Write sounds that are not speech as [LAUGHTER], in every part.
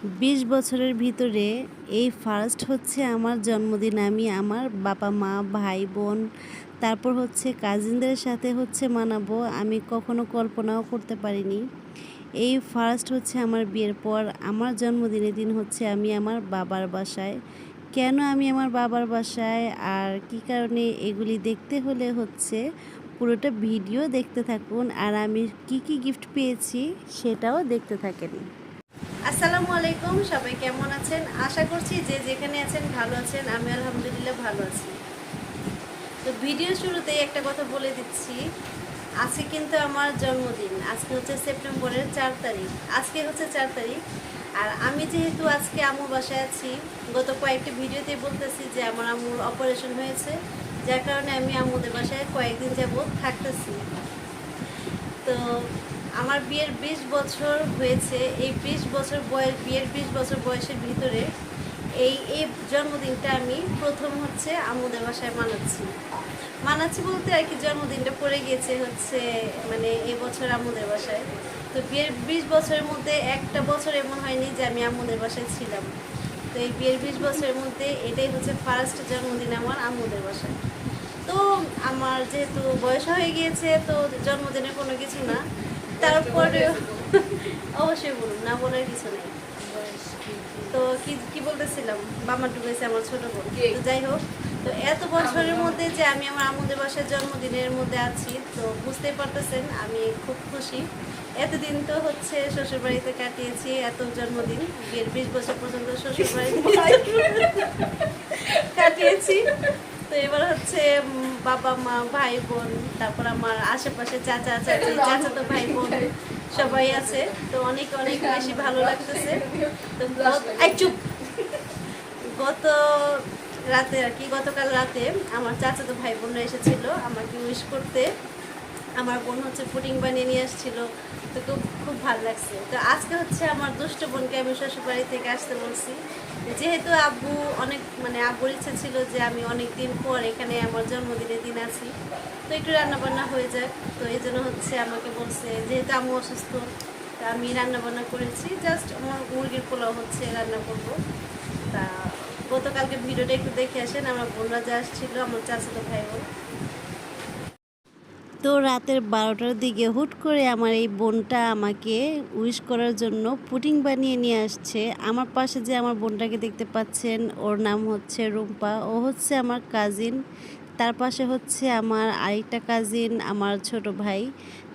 বিশ বছরের ভিতরে এই ফার্স্ট হচ্ছে আমার জন্মদিন। আমি আমার বাবা, মা, ভাই, বোন, তারপর হচ্ছে কাজিনদের সাথে হচ্ছে মানাবো। আমি কখনো কল্পনাও করতে পারিনি। এই ফার্স্ট হচ্ছে আমার বিয়ের পর আমার জন্মদিনের দিন হচ্ছে আমি আমার বাবার বাসায়। কেন আমি আমার বাবার বাসায় আর কি কারণে এগুলি দেখতে হলে হচ্ছে পুরোটা ভিডিও দেখতে থাকুন। আর আমি কি কি গিফট পেয়েছি সেটাও দেখতে থাকেন। আসসালামু আলাইকুম, সবাই কেমন আছেন? আশা করছি যে যেখানে আছেন ভালো আছেন, আমি আলহামদুলিল্লাহ ভালো আছি। তো ভিডিও শুরুতেই একটা কথা বলে দিচ্ছি, আজকে কিন্তু আমার জন্মদিন, আজকে হচ্ছে সেপ্টেম্বরের চার তারিখ, আজকে হচ্ছে চার তারিখ। আর আমি যেহেতু আজকে আম্মুর বাসায় আছি, গত কয়েকটি ভিডিওতে বলতেছি যে আমার আম্মুর অপারেশন হয়েছে, যার কারণে আমি আম্মুদের বাসায় কয়েকদিন যাবত থাকতেছি। তো আমার বিয়ের বিশ বছর হয়েছে, এই বিশ বছর বয়স, বিয়ের বিশ বছর বয়সের ভিতরে এই এই জন্মদিনটা আমি প্রথম হচ্ছে আম্মুদের বাসায় মানাচ্ছি। মানাচ্ছি বলতে আর কি জন্মদিনটা পড়ে গিয়েছে হচ্ছে মানে এবছর আম্মুদের বাসায়। তো বিয়ের বিশ বছরের মধ্যে একটা বছর এমন হয়নি যে আমি আম্মুদের বাসায় ছিলাম। তো এই বিয়ের বিশ বছরের মধ্যে এটাই হচ্ছে ফার্স্ট জন্মদিন আমার আম্মুদের বাসায়। তো আমার যেহেতু বয়স হয়ে গিয়েছে, তো জন্মদিনে কোনো কিছু না। তারপরেও অবশ্যই বলুন না বলার কিছু নেই। তো কি কি বলতেছিলাম? বাবা ডুবেছে আমার ছোট বোন। তো যাই হোক তো এত বছরের মধ্যে যে আমি আমার আমুদের বাসার জন্মদিনের মধ্যে আছি তো বুঝতেই পারতেছেন আমি খুব খুশি। এতদিন তো হচ্ছে শ্বশুর বাড়িতে কাটিয়েছি এত জন্মদিন বিয়ের বিশ বছর পর্যন্ত শ্বশুর বাড়িতে কাটিয়েছি। তো এবার হচ্ছে বাবা মা ভাই বোন তারপর আমার আশেপাশে চাচা চাচি [LAUGHS] চাচা তো ভাই বোন সবাই আছে। তো অনেক অনেক বেশি ভালো লাগতেছে। তো গত- চুপ। গত রাতে আর কি গতকাল রাতে আমার চাচা তো ভাই বোনরা এসেছিল আমাকে উইশ করতে। আমার বোন হচ্ছে পুডিং বানিয়ে নিয়ে আসছিল। তো খুব খুব ভালো লাগছে। তো আজকে হচ্ছে আমার দুষ্ট বোনকে আমি শ্বশুর বাড়ি থেকে আসতে বলছি। যেহেতু আব্বু অনেক মানে আব্বুর ইচ্ছা ছিল যে আমি অনেক দিন পর এখানে আমার জন্মদিনের দিন আছি। তো একটু রান্না বান্না হয়ে যাক। তো এই জন্য হচ্ছে আমাকে বলছে, যেহেতু আম্মু অসুস্থ, তা আমি রান্না বান্না করেছি। জাস্ট আমার মুরগির পোলাও হচ্ছে, রান্না করব। তা গতকালকে ভিডিওটা একটু দেখে আসেন, আমার বোনরা যে আসছিল, আমার চাচাতো ভাই বোন। তো রাতের বারোটার দিকে হুট করে আমার এই বোনটা আমাকে উইশ করার জন্য পুটিং বানিয়ে নিয়ে আসছে। আমার পাশে যে আমার বোনটাকে দেখতে পাচ্ছেন, ওর নাম হচ্ছে রুম্পা। ও হচ্ছে আমার কাজিন তার পাশে হচ্ছে আমার আরেকটা কাজিন আমার ছোট ভাই।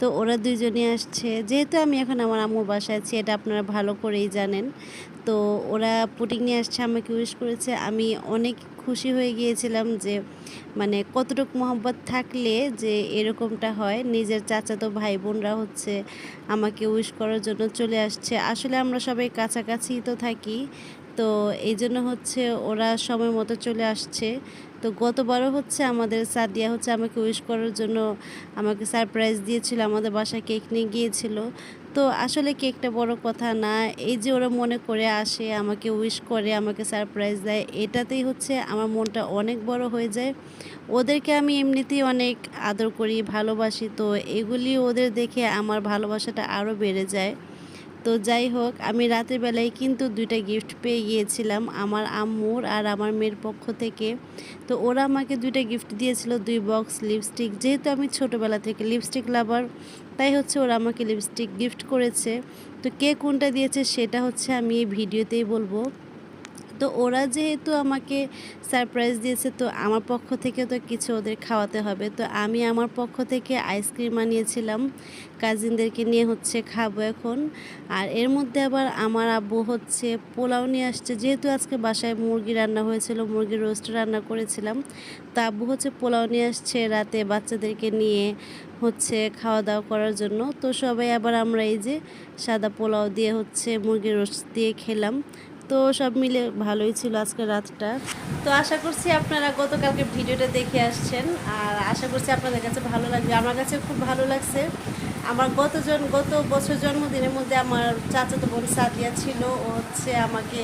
তো ওরা দুইজনই আসছে। যেহেতু আমি এখন আমার আম্মুর বাসায় আছি, এটা আপনারা ভালো করেই জানেন। তো ওরা পুটিং নিয়ে আসছে, আমাকে উইশ করেছে। আমি অনেক খুশি হয়ে গিয়েছিলাম যে মানে কতটুকু মহব্বত থাকলে যে এরকমটা হয়। নিজের চাচাতো ভাই বোনরা হচ্ছে আমাকে উইশ করার জন্য চলে আসছে। আসলে আমরা সবাই কাছাকাছি তো থাকি তো এই জন্য হচ্ছে ওরা সময় মতো চলে আসছে। তো গতবারও হচ্ছে আমাদের সাদিয়া হচ্ছে আমাকে উইশ করার জন্য আমাকে সারপ্রাইজ দিয়েছিল, আমাদের বাসায় কেক নিয়ে গিয়েছিল। তো আসলে কেকটা বড় কথা না, এই যে ওরা মনে করে আসে, আমাকে উইশ করে, আমাকে সারপ্রাইজ দেয়, এটাতেই হচ্ছে আমার মনটা অনেক বড় হয়ে যায়। ওদেরকে আমি এমনিতেই অনেক আদর করি, ভালোবাসি, তো এগুলি ওদের দেখে আমার ভালোবাসাটা আরও বেড়ে যায়। তো যাই হোক, আমি রাতের বেলায় কিন্তু দুইটা গিফট পেয়ে গিয়েছিলাম আমার আম্মুর আর আমার মেয়ের পক্ষ থেকে। তো ওরা আমাকে দুইটা গিফট দিয়েছিল, দুই বক্স লিপস্টিক যেহেতু আমি ছোটোবেলা থেকে লিপস্টিক লাভার তাই হচ্ছে ওরা আমাকে লিপস্টিক গিফট করেছে। তো কে কোনটা দিয়েছে সেটা হচ্ছে আমি এই ভিডিওতেই বলব। তো ওরা যেহেতু আমাকে সারপ্রাইজ দিয়েছে, তো আমার পক্ষ থেকে তো কিছু ওদের খাওয়াতে হবে। তো আমি আমার পক্ষ থেকে আইসক্রিম আনিয়েছিলাম। কাজিনদেরকে নিয়ে হচ্ছে খাব এখন। আর এর মধ্যে আবার আমার আব্বু হচ্ছে পোলাও নিয়ে আসছে। যেহেতু আজকে বাসায় মুরগি রান্না হয়েছিল, মুরগির রোস্ট রান্না করেছিলাম, তো আব্বু হচ্ছে পোলাও নিয়ে আসছে রাতে বাচ্চাদেরকে নিয়ে হচ্ছে খাওয়া দাওয়া করার জন্য। তো সবাই আবার আমরা এই যে সাদা পোলাও দিয়ে হচ্ছে মুরগির রোস্ট দিয়ে খেলাম। তো সব মিলে ভালোই ছিল আজকে রাতটা। তো আশা করছি আপনারা গতকালকে ভিডিওটা দেখে আসছেন। আর আশা করছি আপনাদের কাছে ভালো লাগবে। আমার কাছে খুব ভালো লাগছে। আমার গত জন গত বছর জন্মদিনের মধ্যে আমার চাচাতো বোন সাদিয়া ছিল। ও হচ্ছে আমাকে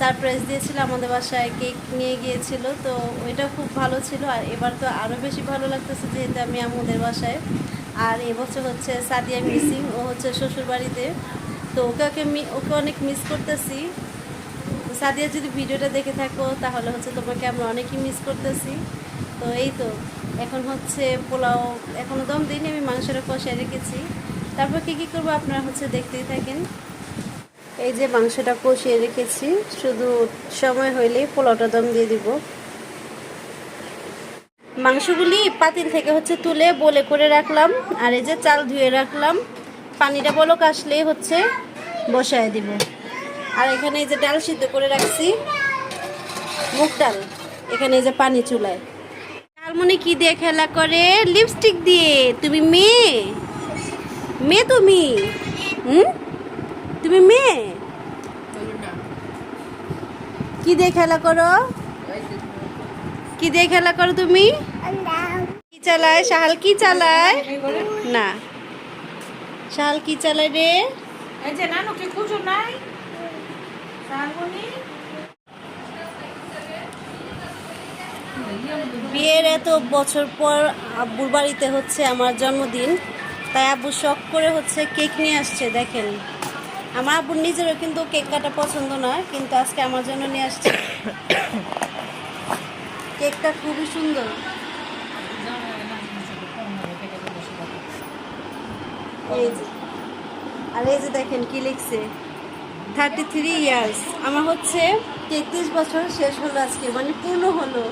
সারপ্রাইজ দিয়েছিল, আমাদের বাসায় কেক নিয়ে গিয়েছিল। তো ওইটা খুব ভালো ছিল। আর এবার তো আরও বেশি ভালো লাগতেছে যেহেতু আমি আমাদের বাসায়। আর এবছর হচ্ছে সাদিয়া মিসিং ও হচ্ছে শ্বশুরবাড়িতে। তো ওকে ওকে ওকে অনেক মিস করতেছি। সাদিয়া, যদি ভিডিওটা দেখে থাকো, তাহলে হচ্ছে তোমাকে আমরা অনেকই মিস করতেছি। তো এই তো, এখন হচ্ছে পোলাও, এখনও দম দিইনি, আমি মাংসটা কষায় রেখেছি। তারপর কী কী করব আপনারা হচ্ছে দেখতেই থাকেন। এই যে মাংসটা কষিয়ে রেখেছি, শুধু সময় হইলেই পোলাওটা দম দিয়ে দিব। মাংসগুলি পাতিল থেকে হচ্ছে তুলে বলে করে রাখলাম, আর এই যে চাল ধুয়ে রাখলাম। পানিটা বলক আসলেই হচ্ছে বসায় দিব। আর এখানে এই যে ডাল সিদ্ধ করে রাখছি, মুগ ডাল, এখানে এই যে পানি চুলায়। ডালমনি কি দিয়ে খেলা করে? লিপস্টিক দিয়ে। তুমি মেয়ে। মেয়ে তুমি? হুম? তুমি মেয়ে? কি দিয়ে খেলা করো? কি দিয়ে খেলা করো তুমি? কি চালায়? শাহাল কি চালায়? না। শাহাল কি চালায় রে? এই যে নাই? বিয়ের এত বছর পর আব্বুর বাড়িতে হচ্ছে আমার জন্মদিন। তাই আব্বু শখ করে হচ্ছে কেক নিয়ে আসছে, দেখেন। আমার আব্বুর নিজেরও কিন্তু কেক কাটা পছন্দ না, কিন্তু আজকে আমার জন্য নিয়ে আসছে। কেকটা খুবই সুন্দর। আর এই যে দেখেন কি লিখছে? থার্টি থ্রি ইয়ার্স আমার হচ্ছে তেত্রিশ বছর শেষ হলো আজকে মানে পূর্ণ হলো।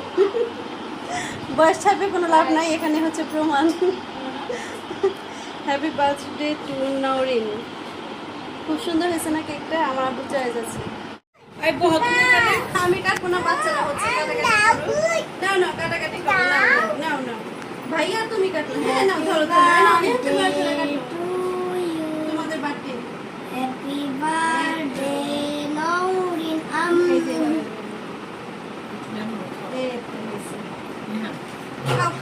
বয়স ছাপে কোনো লাভ নাই এখানে হচ্ছে প্রমাণ। হ্যাপি বার্থডে টু নরিন খুব সুন্দর হয়েছে না কেকটা? আমার আব্বু চয়েস আছে। এখানে আমি কাটবো না বাচ্চারা হচ্ছে কাটাকাটি। নাও নাও কাটাকাটি করো নাও নাও ভাইয়া তুমি কাটো। হ্যাঁ নাও ধরে ধরে কাটো তোমাদের বার্থডে Happy birthday, Laurin. এই যে Um, এই তো হয়েছে। খাও খাও খাও মজা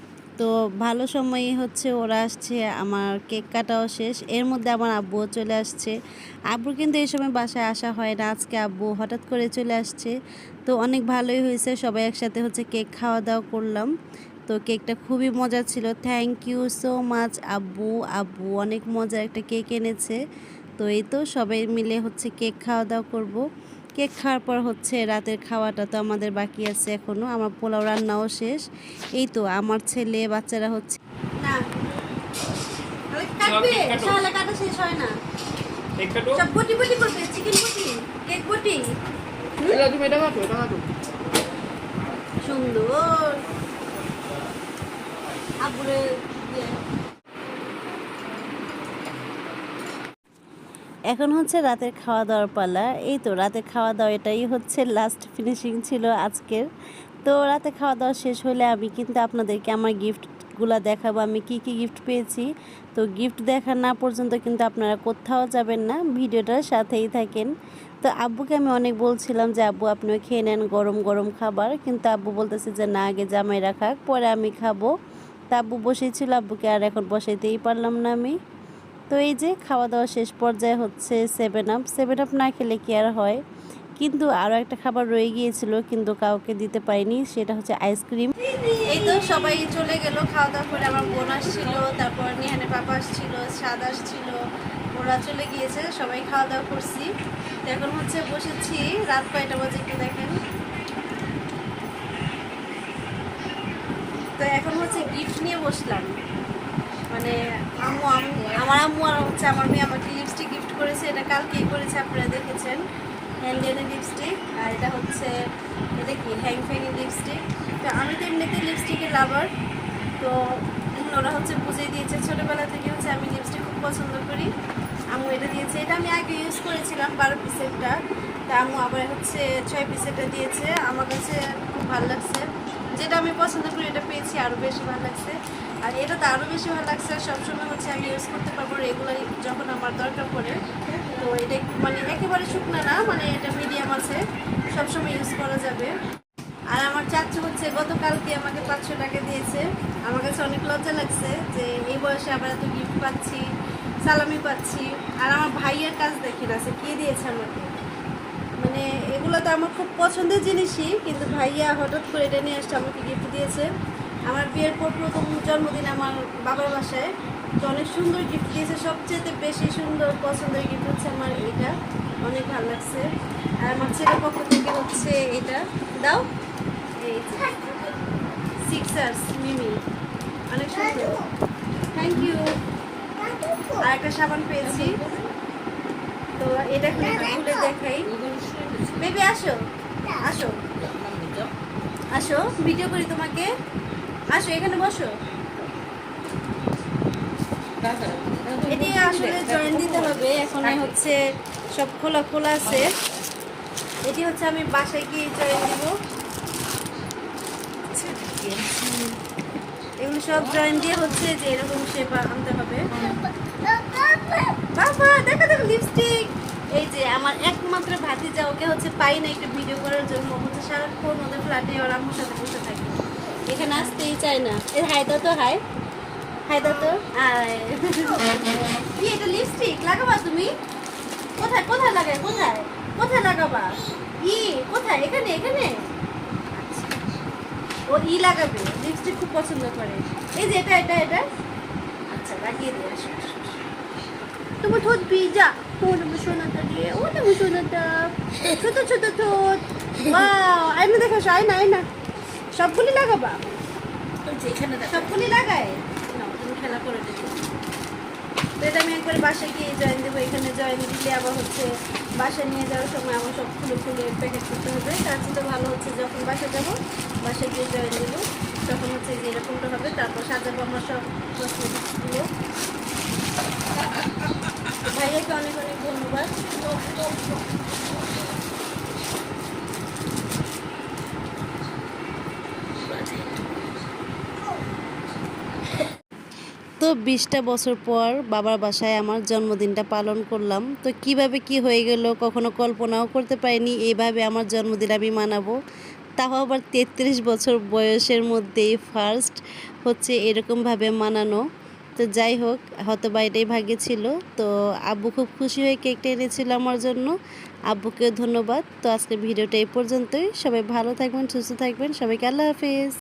তো ভালো সময়ই হচ্ছে, ওরা আসছে, আমার কেক কাটাও শেষ। এর মধ্যে আমার আব্বুও চলে আসছে। আব্বুর কিন্তু এই সময় বাসায় আসা হয় না, আজকে আব্বু হঠাৎ করে চলে আসছে। তো অনেক ভালোই হয়েছে, সবাই একসাথে হচ্ছে কেক খাওয়া দাওয়া করলাম। তো কেকটা খুবই মজা ছিল। থ্যাংক ইউ সো মাচ আব্বু। আব্বু অনেক মজার একটা কেক এনেছে। তো এই তো সবাই মিলে হচ্ছে কেক খাওয়া দাওয়া করব। কেক খাওয়ার পর হচ্ছে রাতের খাওয়াটা তো আমাদের বাকি আছে এখনও। আমার পোলাও রান্নাও শেষ। এই তো আমার ছেলে বাচ্চারা হচ্ছে না। কাটা। শেষ হয় না। সব বটি বটি করবে চিকেন বটি কেক বটি। তুমি এটা কাটো এটা কাটো সুন্দর। আবুরে এখন হচ্ছে রাতের খাওয়া দাওয়ার পালা। এই তো রাতে খাওয়া দাওয়া এটাই হচ্ছে লাস্ট ফিনিশিং ছিল আজকের। তো রাতে খাওয়া দাওয়া শেষ হলে আমি কিন্তু আপনাদেরকে আমার গিফটগুলো দেখাবো। আমি কি কি গিফট পেয়েছি? তো গিফট দেখা না পর্যন্ত কিন্তু আপনারা কোথাও যাবেন না, ভিডিওটার সাথেই থাকেন। তো আব্বুকে আমি অনেক বলছিলাম যে, আব্বু, আপনিও খেয়ে নেন গরম গরম খাবার। কিন্তু আব্বু বলতেছে যে, না, আগে জামাই রাখা পরে আমি খাব। তা আব্বু বসেছিল আব্বুকে আর এখন বসাইতেই পারলাম না আমি। তো এই যে খাওয়া দাওয়া শেষ পর্যায়ে হচ্ছে সেভেন আপ সেভেন আপ না খেলে কি আর হয়? কিন্তু আরও একটা খাবার রয়ে গিয়েছিল, কিন্তু কাউকে দিতে পারিনি, সেটা হচ্ছে আইসক্রিম এই তো সবাই চলে গেল খাওয়া দাওয়া করে আমার বোন আসছিল, তারপর নিহানে পাপা আসছিল, সাদ আসছিল, ওরা চলে গিয়েছে, সবাই খাওয়া দাওয়া করছি এখন হচ্ছে বসেছি, রাত কয়টা বাজে একটু দেখেন। তো এখন হচ্ছে গিফট নিয়ে বসলাম। মানে আম্মু আমার আম্মু আর হচ্ছে আমার মেয়ে আমাকে লিপস্টিক গিফট করেছে। এটা কালকেই করেছে, আপনারা দেখেছেন। হ্যান্ডেনের লিপস্টিক আর এটা হচ্ছে, এটা কি? হ্যাং ফ্যাংয়ের লিপস্টিক তো আমি তো এমনিতে লিপস্টিকের লাভার তো ওরা হচ্ছে বুঝিয়ে দিয়েছে, ছোটোবেলা থেকে হচ্ছে আমি লিপস্টিক খুব পছন্দ করি। আম্মু এটা দিয়েছে। এটা আমি আগে ইউজ করেছিলাম বারো পিসেরটা তা আম্মু আবার হচ্ছে ছয় পিসেরটা দিয়েছে। আমার কাছে খুব ভালো লাগছে। যেটা আমি পছন্দ করি, এটা পেয়েছি আরও বেশি ভালো লাগছে। আর এটা তো আরও বেশি ভালো লাগছে সবসময় হচ্ছে আমি ইউজ করতে পারব রেগুলার যখন আমার দরকার পড়ে। তো এটা মানে একেবারে শুকনো না মানে এটা মিডিয়াম আছে, সবসময় ইউজ করা যাবে। আর আমার চাচু হচ্ছে গতকালকে আমাকে পাঁচশো টাকা দিয়েছে। আমার কাছে অনেক লজ্জা লাগছে যে এই বয়সে আবার এত গিফট পাচ্ছি, সালামি পাচ্ছি। আর আমার ভাইয়ের কাজ দেখি না, সে কে দিয়েছে আমাকে? মানে এগুলো তো আমার খুব পছন্দের জিনিসই, কিন্তু ভাইয়া হঠাৎ করে এটা নিয়ে আসছে আমাকে গিফট দিয়েছে। আমার বিয়ের পর প্রথম জন্মদিন আমার বাবার বাসায়। তো অনেক সুন্দর গিফট দিয়েছে, সবচেয়ে বেশি সুন্দর পছন্দের গিফট হচ্ছে আমার এটা অনেক ভালো লাগছে। আর আমার ছেলের পক্ষ থেকে হচ্ছে এটা। দাও। এই সিক্সার্স মিমি অনেক সুন্দর। থ্যাংক ইউ আর একটা সাবান পেয়েছি। তো এটা খুলে দেখাই। বেবি আসো। আসো। আসো ভিডিও করি তোমাকে। আসো, এখানে বসো। এটি আসলে জয়েন দিতে হবে। এখন হচ্ছে সব খোলা খোলা আছে। এটি হচ্ছে আমি বাসায় গিয়ে জয়েন দিব। এগুলো সব জয়েন দিয়ে হচ্ছে যে এরকম শেপ আনতে হবে। বাবা, দেখো লিপস্টিক এই যে আমার একমাত্র ভাতিজা, ওকে হচ্ছে পাই না একটা ভিডিও করার জন্য। হচ্ছে সারাক্ষণ ওদের ফ্ল্যাটে ওর আমার সাথে বসে থাকে। এখানে আসতেই চায় না। এই হাই তো, হাই। হাই তো, আয়। কি এটা লিপস্টিক লাগাবা তুমি? কোথায় কোথায় লাগাই কোথায়? কোথায় লাগাবা? ই, কোথায়? এখানে এখানে। ও, ই লাগাবে। লিপস্টিক খুব পছন্দ করে। এই যে এটা এটা এটা। আচ্ছা লাগিয়ে দিয়ে আসো আসো। ঠোঁট ভিজা। ও আমার সোনাটা দিয়ে? ও আমার সোনাটা ছোট ছোট ঠোঁট। আয়না দেখো আয়না আয়না। সবগুলি লাগাবা? এখানে সবগুলি লাগায়? খেলা করে দেবে তো এটা আমি একবার বাসায় গিয়ে জয়েন দেবো। এখানে জয়েন দিলে আবার হচ্ছে বাসায় নিয়ে যাওয়ার সময় আমার সব খুলে খুলে প্যাকেট করতে হবে। তার চেয়ে ভালো হচ্ছে যখন বাসায় যাব বাসায় গিয়ে জয়েন দেবো। তখন হচ্ছে যে এরকমটা হবে। তারপর সাজাবো আমার সব কসমেটিক্সগুলো ভাইয়াকে অনেক অনেক ধন্যবাদ তো বিশটা বছর পর বাবার বাসায় আমার জন্মদিনটা পালন করলাম। তো কীভাবে কি হয়ে গেল কখনো কল্পনাও করতে পারিনি এইভাবে আমার জন্মদিন আমি মানাবো। তাও আবার তেত্রিশ বছর বয়সের মধ্যেই ফার্স্ট হচ্ছে এরকমভাবে মানানো। তো যাই হোক হয়তো বা এটাই ভাগ্যে ছিল। তো আব্বু খুব খুশি হয়ে কেকটা এনেছিল আমার জন্য। আব্বুকে ধন্যবাদ। তো আজকের ভিডিওটা এই পর্যন্তই। সবাই ভালো থাকবেন, সুস্থ থাকবেন। সবাইকে আল্লাহ হাফিজ।